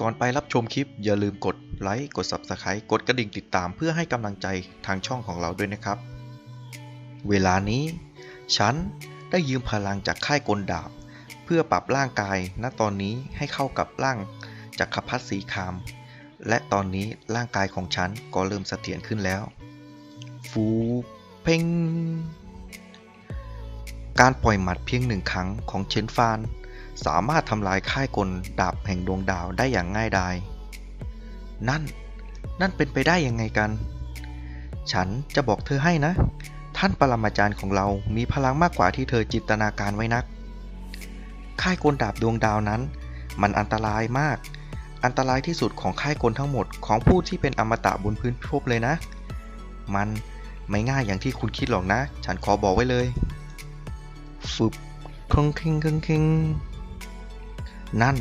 ก่อนไปรับชมคลิปอย่าลืมกดไลค์กด Subscribe กดกระดิ่งติดตามเพื่อให้กำลังใจทางช่องของเราด้วยนะครับ เวลานี้ ฉันได้ยืมพลังจากค่ายกลดาบ เพื่อปรับร่างกายณตอนนี้ให้เข้ากับร่างจักรพรรดิสีคาม และตอนนี้ร่างกายของฉันก็เริ่มเสถียรขึ้นแล้ว ฟูเพ่งการปล่อยหมัดเพียงหนึ่งครั้งของเชนฟาน สามารถทำลายค่ายกลดาบแห่งดวงดาวได้อย่างง่ายดาย นั่น นั่นเป็นไปได้ยังไงกัน ฉันจะบอกเธอให้นะ ท่านปรมาจารย์ของเรามีพลังมากกว่าที่เธอจินตนาการไว้นัก ค่ายกลดาบดวงดาวนั้น มันอันตรายมาก อันตรายที่สุดของค่ายกลทั้งหมดของผู้ที่เป็นอมตะบนพื้นพิภพเลยนะ มันไม่ง่ายอย่างที่คุณคิดหรอกนะ ฉันขอบอกไว้เลยฟึบคงคิงคงคิง นั่น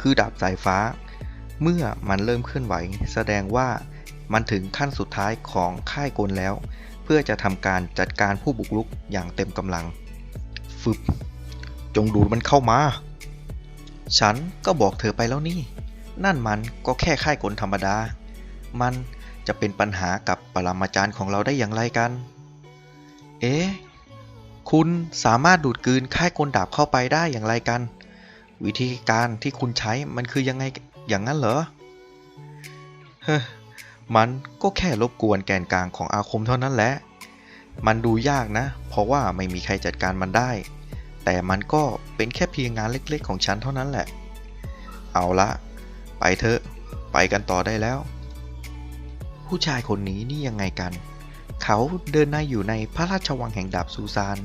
คือดาบสายฟ้า เมื่อมันเริ่มเคลื่อนไหว แสดงว่ามันถึงขั้นสุดท้ายของค่ายกลแล้ว เพื่อจะทำการจัดการผู้บุกรุกอย่างเต็มกำลัง ฟึบ จงดูดมันเข้ามา ฉันก็บอกเธอไปแล้วนี่ นั่นมันก็แค่ค่ายกลธรรมดา มันจะเป็นปัญหากับปรมาจารย์ของเราได้อย่างไรกัน เอ๊ะ คุณสามารถดูดกลืนค่ายกลดาบเข้าไปได้อย่างไรกัน วิธีการที่คุณใช้มันคือยังไงอย่างนั้นเหรอเฮ้มันก็แค่รบกวนแกนกลางของอาคมเท่านั้นแหละ มันดูยากนะ เพราะว่าไม่มีใครจัดการมันได้ แต่มันก็เป็นแค่เพียงงานเล็กๆของฉันเท่านั้นแหละ เอาละ ไปเถอะ ไปกันต่อได้แล้ว ผู้ชายคนนี้นี่ยังไงกัน เขาเดินในอยู่ในพระราชวังแห่งดาบซูซาน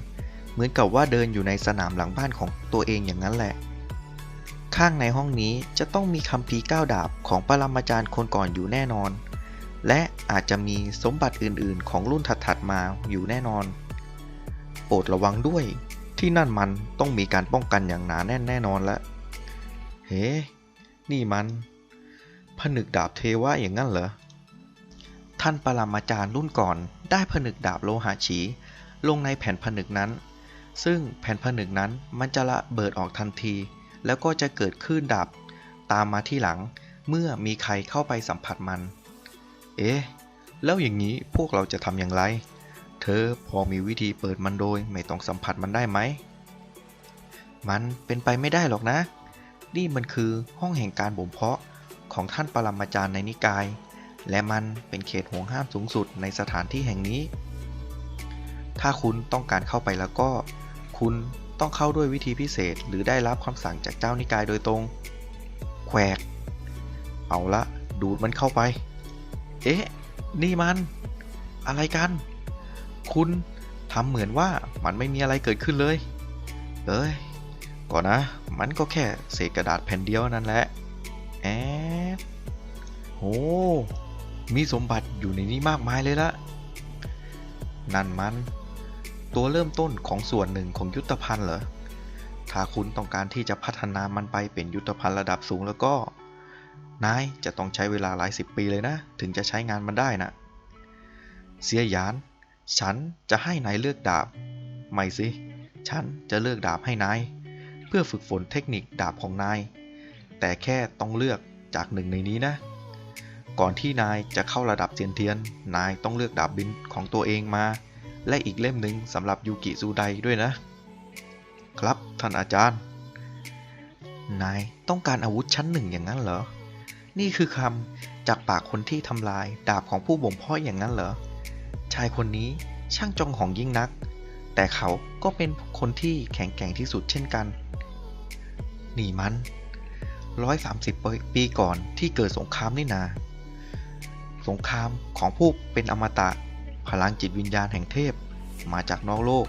เหมือนกับว่าเดินอยู่ในสนามหลังบ้านของตัวเองอย่างนั้นแหละ ข้างในห้องนี้จะต้องมีคัมภีร์ก้าวดาบของปรมาจารย์คนก่อนอยู่แน่นอน และอาจจะมีสมบัติอื่นๆ ของรุ่นถัดๆมาอยู่แน่นอน โปรดระวังด้วย ที่นั่นมันต้องมีการป้องกันอย่างหนาแน่นแน่นอนละ เฮ้ นี่มันผนึกดาบเทวะอย่างนั้นเหรอ ท่านปรมาจารย์รุ่นก่อนได้ผนึกดาบโลหะฉี ลงในแผ่นผนึกนั้น ซึ่งแผ่นผนึกนั้นมันจะระเบิดออกทันที แล้วก็จะเกิดคลื่นดาบตามมาที่หลังเมื่อมีใครเข้าไปสัมผัสมัน เอ๊ะ แล้วอย่างนี้พวกเราจะทำอย่างไร เธอพอมีวิธีเปิดมันโดยไม่ต้องสัมผัสมันได้ไหม มันเป็นไปไม่ได้หรอกนะ นี่มันคือห้องแห่งการบ่มเพาะของท่านปรมาจารย์ในนิกาย และมันเป็นเขตห่วงห้ามสูงสุดในสถานที่แห่งนี้ ถ้าคุณต้องการเข้าไปแล้วก็ คุณ ต้องเข้าด้วยวิธีพิเศษหรือได้รับคำสั่งจากเจ้านิกายโดยตรง แขวก เอาละดูดมันเข้าไป เอ๊ะ นี่มัน อะไรกัน คุณทำเหมือนว่ามันไม่มีอะไรเกิดขึ้นเลย เอ้ยก่อนนะ มันก็แค่เศษกระดาษแผ่นเดียวนั่นแหละ แอดโห มีสมบัติอยู่ในนี้มากมายเลยละ นั่นมัน ตัวเริ่มต้นของส่วนหนึ่งของยุทธภัณฑ์เหรอ ถ้าคุณต้องการที่จะพัฒนามันไปเป็นยุทธภัณฑ์ระดับสูงแล้วก็ นายจะต้องใช้เวลาหลายสิบปีเลยนะ ถึงจะใช้งานมันได้นะ เสียยาน ฉันจะให้นายเลือกดาบ ไม่สิ ฉันจะเลือกดาบให้นาย เพื่อฝึกฝนเทคนิคดาบของนาย แต่แค่ต้องเลือกจากหนึ่งในนี้นะก่อนที่นายจะเข้าระดับเซียนเทียน นายต้องเลือกดาบบินของตัวเองมา และอีกเล่มหนึ่งสำหรับยูกิซูไดด้วยนะ ครับท่านอาจารย์ นายต้องการอาวุธชั้นหนึ่งอย่างนั้นเหรอ นี่คือคำจากปากคนที่ทำลายดาบของผู้บ่มเพาะอย่างนั้นเหรอ ชายคนนี้ช่างจองของยิ่งนัก แต่เขาก็เป็นคนที่แข็งแกร่งที่สุดเช่นกัน นี่มัน130 ปีก่อนที่เกิดสงครามนี่นา สงครามของผู้เป็นอมตะ พลังจิตวิญญาณแห่งเทพ มาจากนอกโลก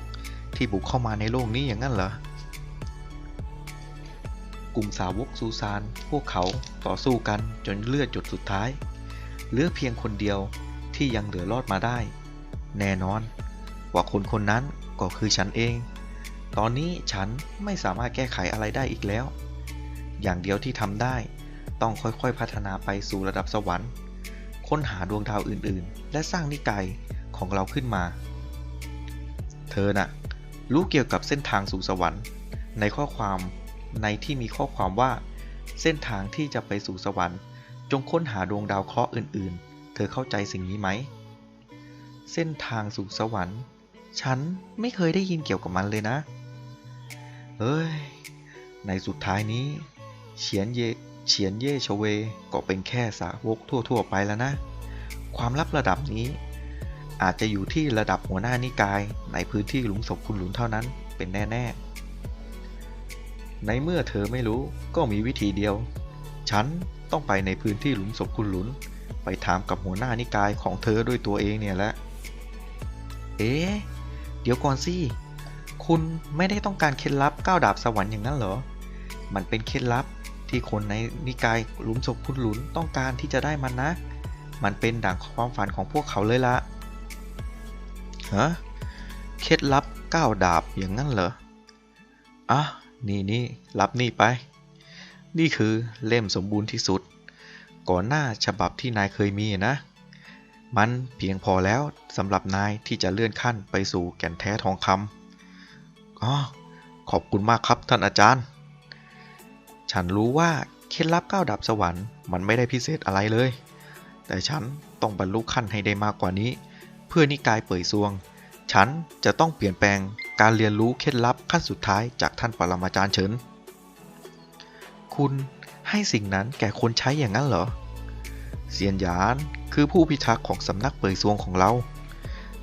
ที่บุกเข้ามาในโลกนี้อย่างนั้นเหรอ กลุ่มสาวกซูซาน พวกเขาต่อสู้กันจนเลือดจุดสุดท้าย เหลือเพียงคนเดียวที่ยังเหลือรอดมาได้ แน่นอน ว่าคนคนนั้นก็คือฉันเอง ตอนนี้ฉันไม่สามารถแก้ไขอะไรได้อีกแล้ว อย่างเดียวที่ทำได้ต้องค่อยๆพัฒนาไปสู่ระดับสวรรค์ ค้นหาดวงดาวอื่นๆ และสร้างนิกาย ของเราขึ้นมา เธอน่ะ รู้เกี่ยวกับเส้นทางสู่สวรรค์ ในข้อความในที่มีข้อความว่า เส้นทางที่จะไปสู่สวรรค์ จงค้นหาดวงดาวเคราะห์อื่น ๆ เธอเข้าใจสิ่งนี้ไหม เส้นทางสู่สวรรค์ ฉันไม่เคยได้ยินเกี่ยวกับมันเลยนะ เฮ้ย ในสุดท้ายนี้เฉียนเยเฉียนเย่ชเวก็เป็นแค่สาวกทั่ว ๆ ไปแล้วนะ ความลับระดับนี้ อาจจะอยู่ที่ระดับหัวหน้านิกาย ในพื้นที่หลุมศพคุณหลุนเท่านั้นเป็นแน่ ๆ ในเมื่อเธอไม่รู้ก็มีวิธีเดียว ฉันต้องไปในพื้นที่หลุมศพคุณหลุน ไปถามกับหัวหน้านิกายของเธอด้วยตัวเองเนี่ยแหละ เอ๊เดี๋ยวก่อนสิ คุณไม่ได้ต้องการเคล็ดลับก้าวดาบสวรรค์อย่างนั้นเหรอ มันเป็นเคล็ดลับที่คนในนิกายหลุมศพคุณหลุนต้องการที่จะได้มันนะ มันเป็นดั่งความฝันของพวกเขาเลยละ ฮะเคล็ดลับก้าวดาบอย่างนั้นเหรอ อะ นี่นี่รับนี่ไป นี่คือเล่มสมบูรณ์ที่สุด ก่อนหน้าฉบับที่นายเคยมีนะ มันเพียงพอแล้วสำหรับนายที่จะเลื่อนขั้นไปสู่แก่นแท้ทองคำอ๋อขอบคุณมากครับท่านอาจารย์ ฉันรู้ว่าเคล็ดลับก้าวดับสวรรค์มันไม่ได้พิเศษอะไรเลย แต่ฉันต้องบรรลุขั้นให้ได้มากกว่านี้ เพื่อนิกายเป่ยซวง ฉันจะต้องเปลี่ยนแปลงการเรียนรู้เคล็ดลับขั้นสุดท้ายจากท่านปรมาจารย์เฉิน คุณให้สิ่งนั้นแก่คนใช้อย่างนั้นเหรอ เซียนหยานคือผู้พิทักษ์ของสำนักเป่ยซวงของเรา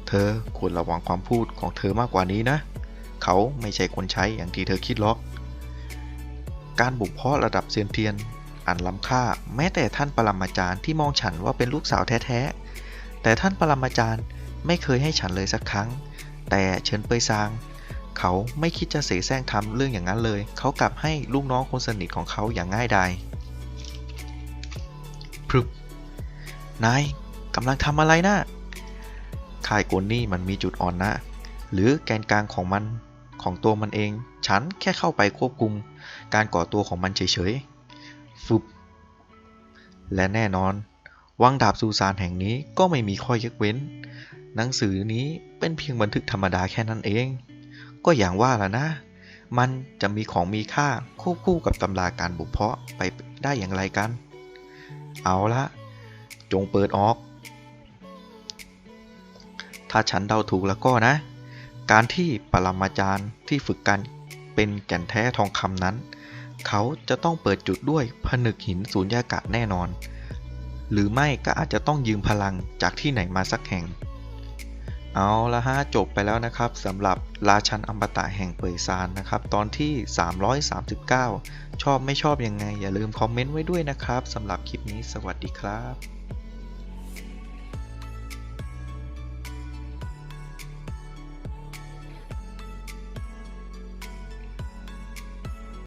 เธอควรระวังความพูดของเธอมากกว่านี้นะ เขาไม่ใช่คนใช้อย่างที่เธอคิดหรอก การบุกเพาะระดับเซียนเทียนอันล้ำค่าแม้แต่ท่านปรมาจารย์ที่มองฉันว่าเป็นลูกสาวแท้ๆ แต่ท่านปรมาจารย์ ไม่เคยให้ฉันเลยสักครั้ง แต่เฉินเปยซาง เขาไม่คิดจะเสแสร้งทำเรื่องอย่างนั้นเลย เขากลับให้ลูกน้องคนสนิทของเขาอย่างง่ายดายพรึบนายกำลังทำอะไรนะค่ายโกนนี่มันมีจุดอ่อนนะ หรือแกนกลางของมันของตัวมันเอง ฉันแค่เข้าไปควบคุม การก่อตัวของมันเฉยๆฟุบและแน่นอน วังดาบซูซานแห่งนี้ก็ไม่มีข้อยกเว้น หนังสือนี้เป็นเพียงบันทึกธรรมดาแค่นั้นเอง ก็อย่างว่าล่ะนะ มันจะมีของมีค่าควบคู่กับตำราการบุกเพาะไปได้อย่างไรกัน เอาละจงเปิดออก ถ้าฉันเดาถูกแล้วก็นะ การที่ปรมาจารย์ที่ฝึกกันเป็นแก่นแท้ทองคำนั้น เขาจะต้องเปิดจุดด้วยผนึกหินสูญญากาศแน่นอน หรือไม่ก็อาจจะต้องยืมพลังจากที่ไหนมาสักแห่ง เอาละฮะจบไปแล้วนะครับสำหรับราชันอมตะแห่งเปยซานนะครับตอนที่ 339 ชอบไม่ชอบยังไง อย่าลืมคอมเมนต์ไว้ด้วยนะครับสำหรับคลิปนี้สวัสดีครับ